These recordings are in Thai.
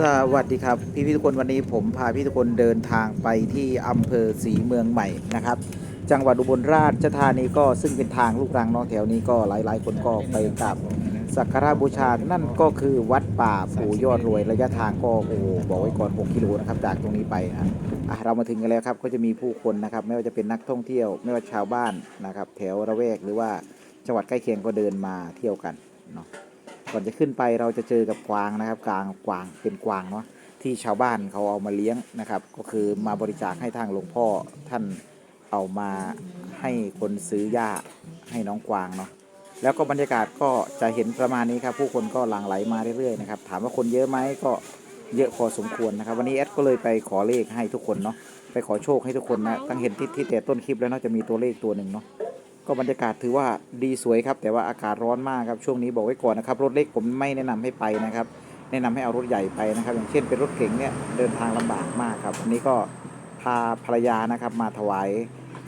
สวัสดีครับ พี่พี่ทุกคนวันนี้ผมพาพี่ทุกคนเดินทางไปที่อำเภอศรีเมืองใหม่นะครับ จังหวัดอุบลราชธานีก็ซึ่งเป็นทางลูกรังน้องแถวนี้ก็หลายๆ คนก็ไปกราบสักการะบูชา นั่นก็คือวัดป่าปู่ยอดรวยระยะทางก็โอ้โหบอกไว้ก่อน 6 กิโลนะครับจากตรงนี้ไปนะอะเรามาถึงกันแล้วครับก็จะมีผู้คนนะครับ ไม่ว่าจะเป็นนักท่องเที่ยว ไม่ว่าชาวบ้านนะครับ แถวระแวกหรือว่าจังหวัดใกล้เคียงก็เดินมาเที่ยวกันเนาะ ก่อนจะขึ้นไปเราจะเจอกับกวางนะครับกลางกวางเป็นกวางเนาะที่ชาวบ้านเขาเอามาเลี้ยงนะครับ ก็คือมาบริจาคให้ทางหลวงพ่อท่านเอามาให้คนซื้อหญ้าให้น้องกวางเนาะแล้วก็บรรยากาศก็จะเห็นประมาณนี้ครับ ผู้คนก็หลั่งไหลมาเรื่อยๆนะครับถามว่าคนเยอะไหมก็เยอะพอสมควรนะครับ วันนี้แอดก็เลยไปขอเลขให้ทุกคนเนาะไปขอโชคให้ทุกคนนะตั้งเห็นที่ที่แต่ต้นคลิปแล้วเนาะจะมีตัวเลขตัวหนึ่งเนาะ ก็บรรยากาศถือว่าดีสวยครับ แต่ว่าอากาศร้อนมากครับช่วงนี้บอกไว้ก่อนนะครับรถเล็กผมไม่แนะนำให้ไปนะครับ แนะนำให้เอารถใหญ่ไปนะครับ อย่างเช่นเป็นรถเก๋งเนี่ยเดินทางลำบากมากครับวันนี้ก็พาภรรยานะครับมาถวาย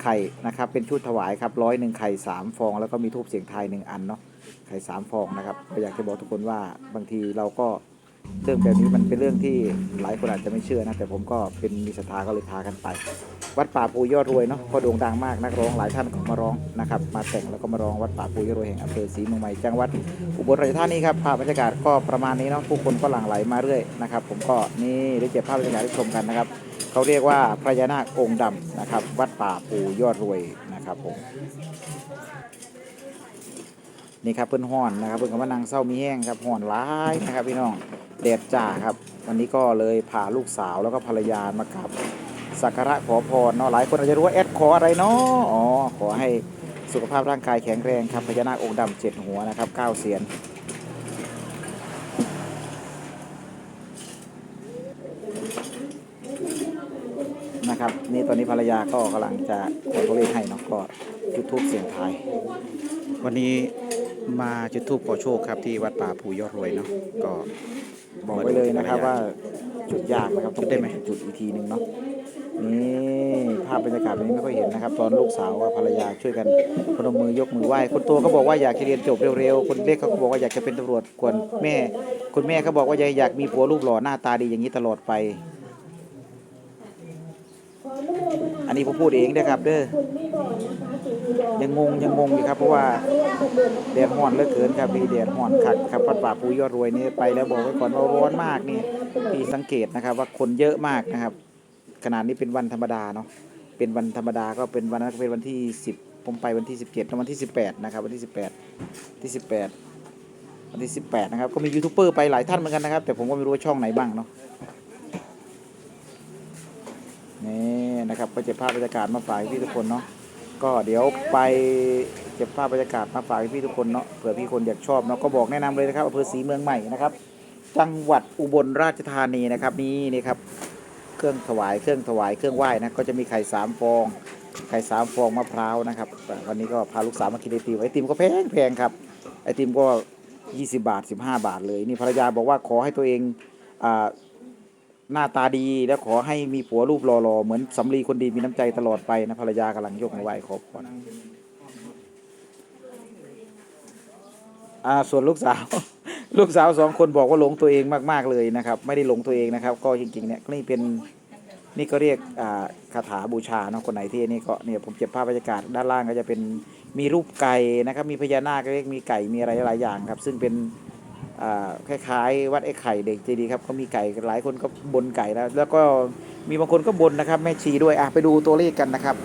ไข่นะครับ เป็นชุดถวายครับร้อยหนึ่งไข่สามฟอง แล้วก็มีทูบเสียงไทยหนึ่งอันเนาะไข่สามฟองนะครับก็อยากจะบอกทุกคนว่าบางทีเราก็เรื่องแบบนี้มันเป็นเรื่องที่หลายคนอาจจะไม่เชื่อนะแต่ผมก็เป็นมีศรัทธาก็เลยพากันไป วัดป่าปูยอดรวยเนาะก็โด่งดังมากนักร้องหลายท่านก็มาร้องนะครับ มาแต่งแล้วก็มาร้องวัดป่าปูยอดรวยแห่งอำเภอศรีเมืองใหม่จังหวัดอุบลราชธานีครับภาพบรรยากาศก็ประมาณนี้เนาะผู้คนก็หลั่งไหลมาเรื่อยนะครับ ผมก็นี่ได้เก็บภาพบรรยากาศให้ชมกันนะครับเขาเรียกว่าพญานาคองค์ดำนะครับ วัดป่าปูยอดรวยนะครับผมนี่ครับเพื่อนห่อนนะครับเพื่อนก็มานั่งเศร้ามีแห้งครับห่อนร้ายนะครับพี่น้องแดดจ้าครับ วันนี้ก็เลยพาลูกสาวแล้วก็ภรรยามากราบ สักการะขอพรเนาะหลายคนอาจจะรู้ว่าแอดขออะไรเนาะอ๋อขอให้สุขภาพร่างกายแข็งแรงครับพญานาคองค์ดำเจ็ดหัวนะครับเก้าเสียนนะครับนี่ตอนนี้ภรรยาก็กำลังจะขอตัวเลขให้เนาะก็จุดทูปเสียงทาย วันนี้ มาจุดทูปขอโชคครับที่วัดป่าภูยอดรวยเนาะก็บอกไว้เลยนะครับว่าจุดยากนะครับต้องได้ไหมจุดอีกทีหนึ่งเนาะนี่ภาพบรรยากาศแบบนี้ไม่ค่อยเห็นนะครับ ตอนลูกสาวกับภรรยาช่วยกันพนมมือยกมือไหว้คนโตเขาบอกว่าอยากจะเรียนจบเร็วๆคนเล็กเขาก็บอกว่าอยากจะเป็นตำรวจกวนแม่คุณแม่เขาบอกว่าอยากอยากมีผัวรูปหล่อหน้าตาดีอย่างนี้ตลอดไป อันนี้ผมพูดเองนะครับเด้อ ยังงงยังงงอยู่ครับเพราะว่าแดดร้อนเหลือเกินครับพี่แดดร้อนคักครับวัดป่าปูยอดรวยนี่ไปแล้วบอกไว้ก่อนว่าร้อนมากนี่พี่สังเกตนะครับ ว่าคนเยอะมากนะครับขนาดนี้เป็นวันธรรมดาเนาะเป็นวันธรรมดาก็เป็นวันนั้นเป็นวันที่สิบผมไปวันที่สิบเจ็ดวันที่สิบแปดนะครับวันที่สิบแปดที่สิบแปดวันที่สิบแปดนะครับก็มียูทูบเบอร์ไปหลายท่านเหมือนกันนะครับ แต่ผมก็ไม่รู้ว่าช่องไหนบ้างเนาะนี่นะครับก็เก็บภาพบรรยากาศมาฝากพี่ทุกคนเนาะ ก็เดี๋ยวไปเก็บภาพบรรยากาศมาฝากพี่ทุกคนเนาะเผื่อพี่คนอยากชอบเนาะก็บอกแนะนำเลยนะครับอำเภอศรีเมืองใหม่นะครับ จังหวัดอุบลราชธานีนะครับนี่นี่ครับเครื่องถวายเครื่องถวายเครื่องไหว้นะก็จะมีไข่สามฟอง ไข่สามฟองมะพร้าวนะครับวันนี้ก็พาลูกสาวมากินไอติมไอติมก็แพงแพงครับไอติมก็ 20 บาท 15 บาทเลยนี่ภรรยาบอกว่าขอให้ตัวเองอ่า หน้าตาดีแล้วขอให้มีผัวรูปหล่อๆเหมือนสำลีคนดีมีน้ำใจตลอดไปนะภรรยากำลังยกมือไหว้ขอพรอ่าส่วนลูกสาว ลูกสาวสองคนบอกว่าหลงตัวเองมากๆเลยนะครับ ไม่ได้หลงตัวเองนะครับ ก็จริงๆเนี่ยนี่เป็นนี่ก็เรียกอ่าคาถาบูชาเนาะคนไหนที่นี่ก็เนี่ยผมเก็บภาพบรรยากาศด้านล่างก็จะเป็นมีรูปไก่นะครับ มีพญานาคเรียกมีไก่มีอะไรหลายอย่างครับ ซึ่งเป็น คล้ายๆ วัดไอ้ไข่เด็กเจดีครับเขามีไก่หลายคนก็บนไก่แล้ว แล้วก็มีบางคนก็บนนะครับแม่ชีด้วยอะไปดูตัวเลขกันนะครับ